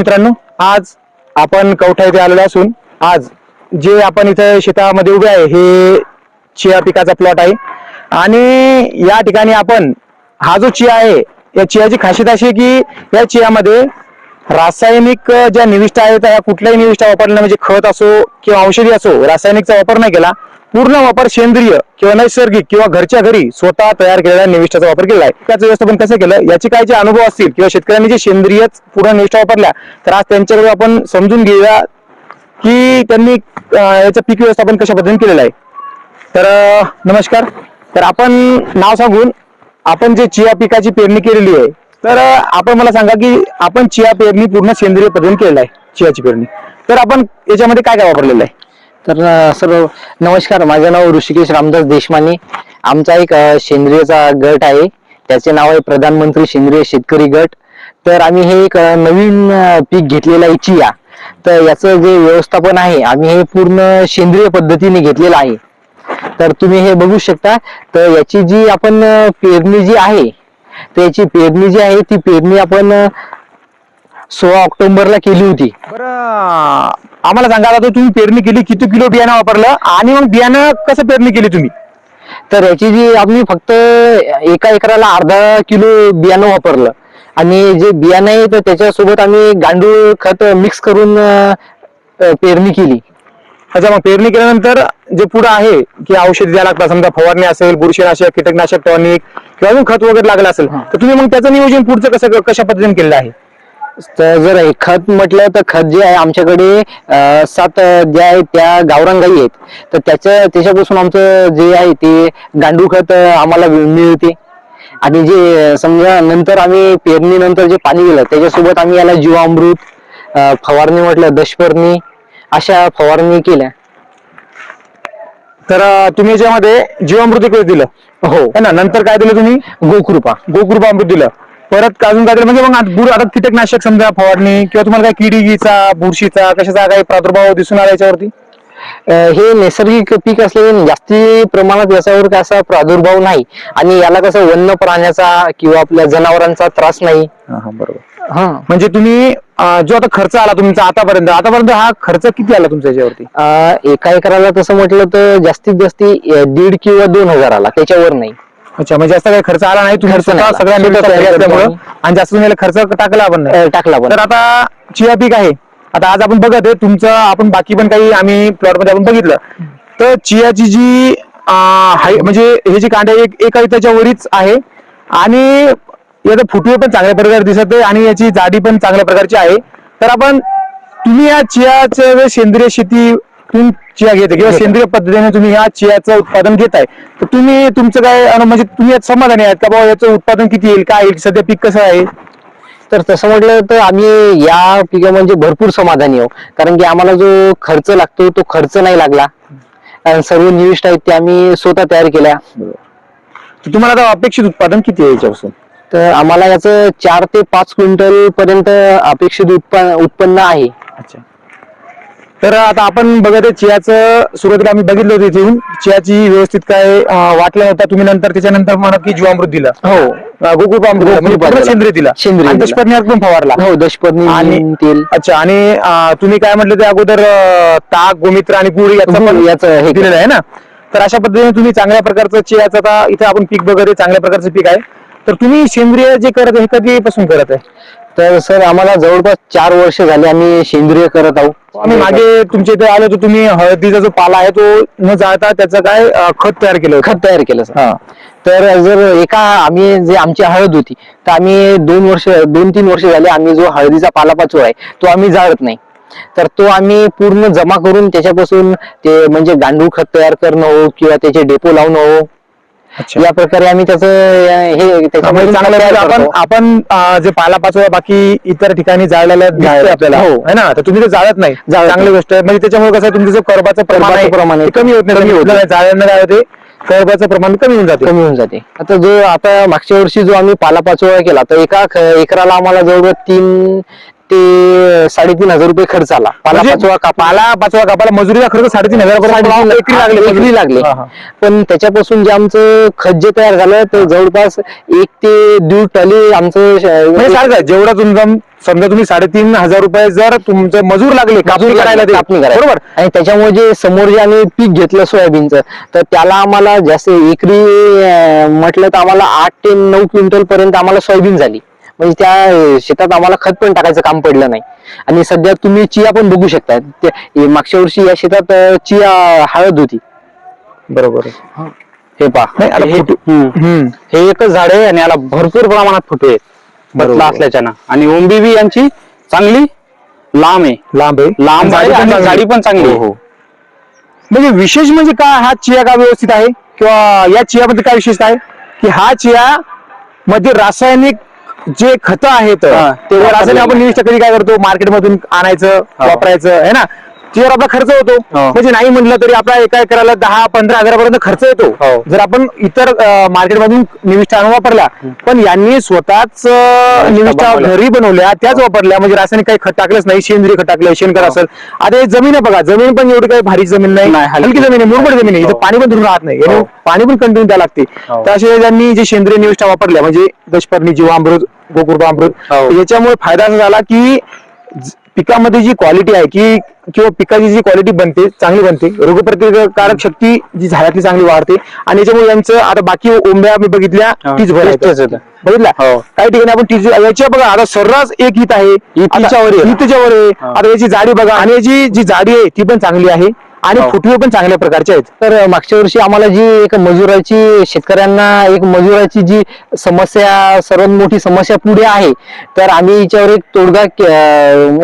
मित्रांनो आज आपण कवठा येथे आलेलो असून आज जे आपण इथे शेतामध्ये उभे आहे हे चिया पिकाचा प्लॉट आहे. आणि या ठिकाणी आपण हा जो चिया आहे या चियाची खासियत अशी आहे की या चियामध्ये रासायनिक ज्या निविष्ठा आहेत त्या कुठल्याही निविष्ठा वापरल्या म्हणजे खत असो किंवा औषधी असो रासायनिकचा वापर नाही केला. पूर्ण वापर सेंद्रिय किंवा नैसर्गिक किंवा घरच्या घरी स्वतः तयार केलेल्या निविष्ठाचा वापर केला आहे. त्याचं व्यवस्थापन कसं केलं? याचे काय जे अनुभव असतील किंवा शेतकऱ्यांनी जे सेंद्रिय पूर्ण निविष्ठा वापरल्या तर आज त्यांच्याकडे आपण समजून घेऊया की त्यांनी याचं पीक व्यवस्थापन कशा पद्धतीने केलेलं आहे. तर नमस्कार. तर आपण नाव सांगून आपण जे चिया पिकाची पेरणी केलेली आहे तर आपण मला सांगा की आपण चिया पेरणी पूर्ण सेंद्रिय पद्धतीने केलेलं आहे चियाची पेरणी. तर आपण याच्यामध्ये काय काय वापरलेलं आहे? तर सर नमस्कार माझं नाव ऋषिकेश रामदास देशमाने. आमचा एक सेंद्रियचा गट आहे. त्याचे नाव आहे प्रधानमंत्री सेंद्रिय शेतकरी गट. तर आम्ही हे एक नवीन पीक घेतलेलं आहे चिया. तर याचं जे व्यवस्थापन आहे आम्ही हे पूर्ण सेंद्रिय पद्धतीने घेतलेलं आहे. तर तुम्ही हे बघू शकता. तर याची जी आपण पेरणी जी आहे तर याची पेरणी जी आहे ती पेरणी आपण सोळा ऑक्टोबरला केली होती. बरं आम्हाला सांगा आता तुम्ही पेरणी केली किती किलो बियाणं वापरलं आणि मग बियाणं कसं पेरणी केली तुम्ही? तर याची जी आम्ही फक्त एका एकराला अर्धा किलो बियाणं वापरलं. आणि जे बियाणं आहे तर त्याच्यासोबत आम्ही गांडूळ खत मिक्स करून पेरणी केली. अच्छा मग पेरणी केल्यानंतर जे पुढे आहे की औषधी द्यायला लागतात समजा फवारणी असेल बुरशीनाशक कीटकनाशक टॉनिक किंवा अजून खत वगैरे लागलं असेल तर तुम्ही मग त्याचं नियोजन पुढचं कसं कशा पद्धतीने केलेलं आहे? तर जर हे खत म्हटलं तर खत जे आहे आमच्याकडे अं, सात अं, ज्या आहेत त्या गावरान गाई आहेत. तर त्याच्या त्याच्यापासून आमचं जे आहे ते गांडूळ खत अं, आम्हाला मिळते. आणि जे अं, समजा नंतर आम्ही पेरणी नंतर जे पाणी दिलं त्याच्यासोबत आम्ही याला जीवामृत अं, फवारणी म्हटलं दशपर्णी अशा फवारणी केल्या. तर तुम्ही याच्यामध्ये जीवामृत एक दिलं. हो. है ना? नंतर काय दिलं तुम्ही? गोकृपा. गोकृपा अमृत दिलं. परत अजून काय दिलं म्हणजे मग आता कीटकनाशक समजा फवारणी किंवा तुम्हाला काय किडीचा बुरशीचा कशाचा काही प्रादुर्भाव दिसून आला याच्यावरती? हे नैसर्गिक पीक असल्याने जास्ती प्रमाणात याच्यावर काय असा प्रादुर्भाव नाही. आणि याला कसं वन्य प्राण्याचा किंवा आपल्या जनावरांचा त्रास नाही. बरोबर. हा. म्हणजे तुम्ही अं, जो आता खर्च आला तुमचा आतापर्यंत आतापर्यंत हा खर्च किती आला तुमच्या याच्यावरती? अं, एका एकराला तसं म्हटलं तर जास्तीत जास्त अं, दीड किंवा दोन हजाराला त्याच्यावर नाही. अच्छा म्हणजे जास्त काही खर्च आला नाही तुम्ही खर्च स्वतः नाही आला. स्वतः तयार तयार असल्यामुळं. आणि जास्त तुम्ही खर्च टाकला आपण नाही. अं, टाकला पण. तर आता चिया पीक आहे. आता आज आपण बघत आहे तुमचं आपण बाकी पण काही आम्ही प्लॉटमध्ये आपण बघितलं. तर चियाची जी हाय म्हणजे हे जी कांडे एक एका त्याच्या वरीच आहे. आणि याचा फुटवे पण चांगल्या प्रकारे दिसत आहे आणि याची जाडी पण चांगल्या प्रकारची आहे. तर आपण तुम्ही या चियाचं सेंद्रिय शेती चिया घेते किंवा सेंद्रिय पद्धतीने तुम्ही या चियाचं उत्पादन घेताय तर तुम्ही तुमचं काय म्हणजे तुम्ही समाधानी आहेत का? बाबा याचं उत्पादन किती येईल काय येईल? सध्या पीक कसं आहे? तर तसं म्हटलं तर आम्ही या पिका म्हणजे भरपूर समाधानी आहोत. कारण की आम्हाला जो खर्च लागतो तो खर्च नाही लागला. कारण सर्व निविष्ट आहेत ते आम्ही स्वतः तयार केल्या. तर तुम्हाला आता अपेक्षित उत्पादन किती आहे याच्यापासून? तर आम्हाला याचं चार ते पाच क्विंटल पर्यंत अपेक्षित उत्पन्न उत्पन्न आहे. अच्छा. तर आता आपण बघत आहे चियाचं सुरुवातीला आम्ही बघितलं होतं इथून. चियाची व्यवस्थित काय वाटलं होतं तुम्ही नंतर त्याच्यानंतर म्हणा की जीवामृत दिलं. हो. गोकुळ अमृत दिलं, म्हणजे. सेंद्रिय दिला. सेंद्रिय. दशपर्णी पण फवारला. हो दशपर्णी आणि तेल. अच्छा आणि तुम्ही काय म्हटलं ते अगोदर ताक गोमित्र आणि गुळ याचं याचं हे दिलेलं आहे ना? तर अशा पद्धतीने तुम्ही चांगल्या प्रकारचं चियाचं आता इथे आपण पीक बघत आहे. चांगल्या प्रकारचं पीक आहे. तर तुम्ही सेंद्रिय जे करत आहे कधीपासून करत आहे? तर सर आम्हाला जवळपास चार वर्ष झाले आम्ही सेंद्रिय करत आहोत. आम्ही मागे तुमच्या इथे आलो तर तुम्ही हळदीचा जो पाला आहे तो न जाळता त्याचं काय अं, खत तयार केलं होतं? खत तयार केलं सर. हा. तर जर एका आम्ही जे आमची हळद होती तर आम्ही दोन वर्ष दोन तीन वर्ष झाले आम्ही जो हळदीचा पालापाचोळा आहे तो आम्ही जाळत नाही. तर तो आम्ही पूर्ण जमा करून त्याच्यापासून ते म्हणजे गांडूळ खत तयार करणं हो किंवा त्याचे डेपो लावणं हो या प्रकारे आम्ही त्याचं हे त्यामुळे त्याच्यामध्ये चांगलं तयार म्हणजे आपण. आपण जे पाला पाचोळा बाकी इतर ठिकाणी जाळलेला दिसतोय जाळलं. आपल्याला. हो. है ना? तर तुम्ही ते जाळत नाही. चांगली. गोष्ट आहे. म्हणजे त्याच्यामुळे कसं तुमचं जो कर्बाचं प्रमाण प्रमाण कमी होत नाही. जाळल्यानं काय होते? कर्बाचं प्रमाण कमी होऊन जाते. कमी होऊन जाते. आता जो आता मागच्या वर्षी जो आम्ही पालापाचोळा केला तर एका एकराला आम्हाला जवळपास तीन ते साडेतीन हजार रुपये खर्च आला. पाला म्हणजे पाचोळा कापा पाला पाचवा कापाला मजुरीचा खर्च साडेतीन हजार साडेतीन एकरी लागले एकरी लागले. हा, हा. पण त्याच्यापासून जे आमचं खत जे तयार झालं ते जवळपास एक ते दीड टली आमचं म्हणजे श- सांगा जेवढा तुमचा समजा तुम्ही साडेतीन हजार रुपये जर तुमचे मजूर लागले कापणी करायला ते. कापणी करायला. बरोबर? आणि त्याच्यामुळे जे समोर जे आम्ही पीक घेतलं सोयाबीनचं तर त्याला आम्हाला जास्त एकरी अं, म्हटलं तर आम्हाला आठ ते नऊ क्विंटल पर्यंत आम्हाला सोयाबीन झाली. म्हणजे त्या शेतात आम्हाला खत पण टाकायचं काम पडलं नाही. आणि सध्या तुम्ही चिया पण बघू शकता. ते- हे मागच्या वर्षी या शेतात चिया हळद होती. बरोबर हे. पहा. आता हे- फुटू-. हे एकच झाड आहे आणि याला भरपूर प्रमाणात फुटवे आहेत. बरोबर. बदला असल्याच्यानं आणि ओंबी बी यांची चांगली लांब आहे. लांब आहे. लांब आहे पण आणि चांगली. जाडी पण चांगली आहे. हो, हो. म्हणजे विशेष म्हणजे काय हा चिया का व्यवस्थित आहे? किंवा या चियामध्ये काय विशेषता आहे? की हा चिया मध्ये रासायनिक जे खत आहेत हा, ते रासायनिक आपण निविष्ट कधी काय करतो? मार्केटमधून आणायचं हो. वापरायचं आहे ना? त्याच्यावर आपला खर्च होतो हो. म्हणजे नाही म्हटलं तरी आपला एका एकराला दहा पंधरा हजारापर्यंत खर्च येतो हो. जर आपण इतर मार्केटमधून निविष्ठा आणून वापरला पण यांनी स्वतःच निविष्ठा. घरी बनवल्या त्याच वापरल्या म्हणजे रासायनिक काही खत टाकलंच नाही सेंद्रिय खत टाकलं शेणखत असेल आता हे जमीन आहे बघा जमीन पण एवढी काही भारी जमीन नाही हलकी. जमीन आहे मुरबड जमीन आहे इथं हो. पाणी पण धरून राहत नाही हो. पाणी पण कंटिन्यू द्यावं लागते हो. तर असे ज्यांनी जे सेंद्रिय निविष्ठा वापरल्या म्हणजे दशपर्णी जीवामृत गोकुर्बामृत हो. याच्यामुळे फायदा असा झाला की पिकामध्ये जी क्वालिटी आहे की किंवा पिकाची जी क्वालिटी बनते चांगली बनते रोगप्रतिकारक शक्ती जी झाडातली चांगली वाढते आणि याच्यामुळे यांचं आता बाकी ओंब्या मी बघितल्या. तीच भर. तेच. बघितला हो. काही ठिकाणी आपण याच्या बघा आता सर्रास एक हित आहे हितीच्या वर आहे. आता याची जाडी बघा आणि याची जी जाडी आहे ती पण चांगली आहे आणि हो. फुटवे पण चांगल्या प्रकारचे आहेत. तर मागच्या वर्षी आम्हाला जी एक मजुराची शेतकऱ्यांना एक मजुराची जी समस्या सर्वात मोठी समस्या पुढे आहे तर आम्ही याच्यावर एक तोडगा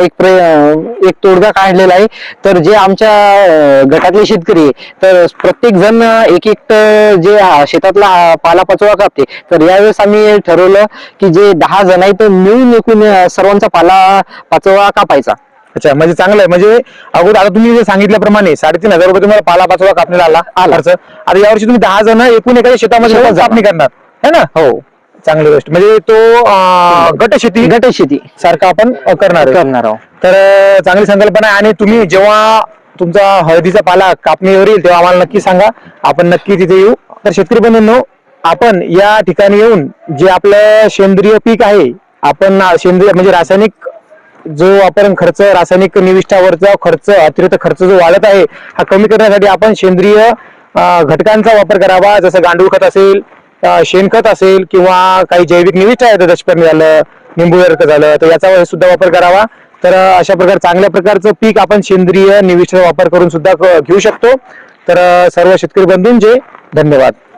एक प्र एक तोडगा काढलेला आहे. तर जे आमच्या गटातले शेतकरी आहे, तर प्रत्येक जण एक एक जे शेतातला पालापाचोळा कापते तर यावेळेस आम्ही ठरवलं की जे दहा जण आहेत तर मिळून एकूण सर्वांचा पाला पाचोळा कापायचा. अच्छा म्हणजे चांगलं आहे. म्हणजे अगोदर आता तुम्ही जे सांगितल्याप्रमाणे साडेतीन हजार रुपये तुम्हाला पाला पाचवा कापणीला आला आला. खर्च. आता यावर्षी तुम्ही दहा जण एकूण एखाद्या शेतामध्ये कापणी करणार. है ना? हो. चांगली गोष्ट. म्हणजे तो गट शेती गट शेती. सारखा आपण करणार. करणार आहोत. तर चांगली संकल्पना आहे. आणि तुम्ही जेव्हा तुमचा हळदीचा पाला कापणीवर येईल तेव्हा आम्हाला नक्की सांगा. आपण नक्की तिथे येऊ. तर शेतकरी बंधूंनो आपण या ठिकाणी येऊन जे आपलं सेंद्रिय पीक आहे आपण सेंद्रिय म्हणजे रासायनिक जो आपण खर्च रासायनिक निविष्ठावरचा खर्च अतिरिक्त खर्च जो वाढत आहे हा कमी करण्यासाठी आपण सेंद्रिय घटकांचा वापर करावा. जसं गांडूळ खत असेल शेणखत असेल किंवा काही जैविक निविष्ठ आहेत दशपर्णी झालं निंबू अर्क झालं तर याचा सुद्धा वापर करावा. तर अशा प्रकारे चांगल्या प्रकारचं पीक आपण सेंद्रिय निविष्ठाचा वापर करून सुद्धा क- घेऊ शकतो. तर सर्व शेतकरी बंधूंचे धन्यवाद.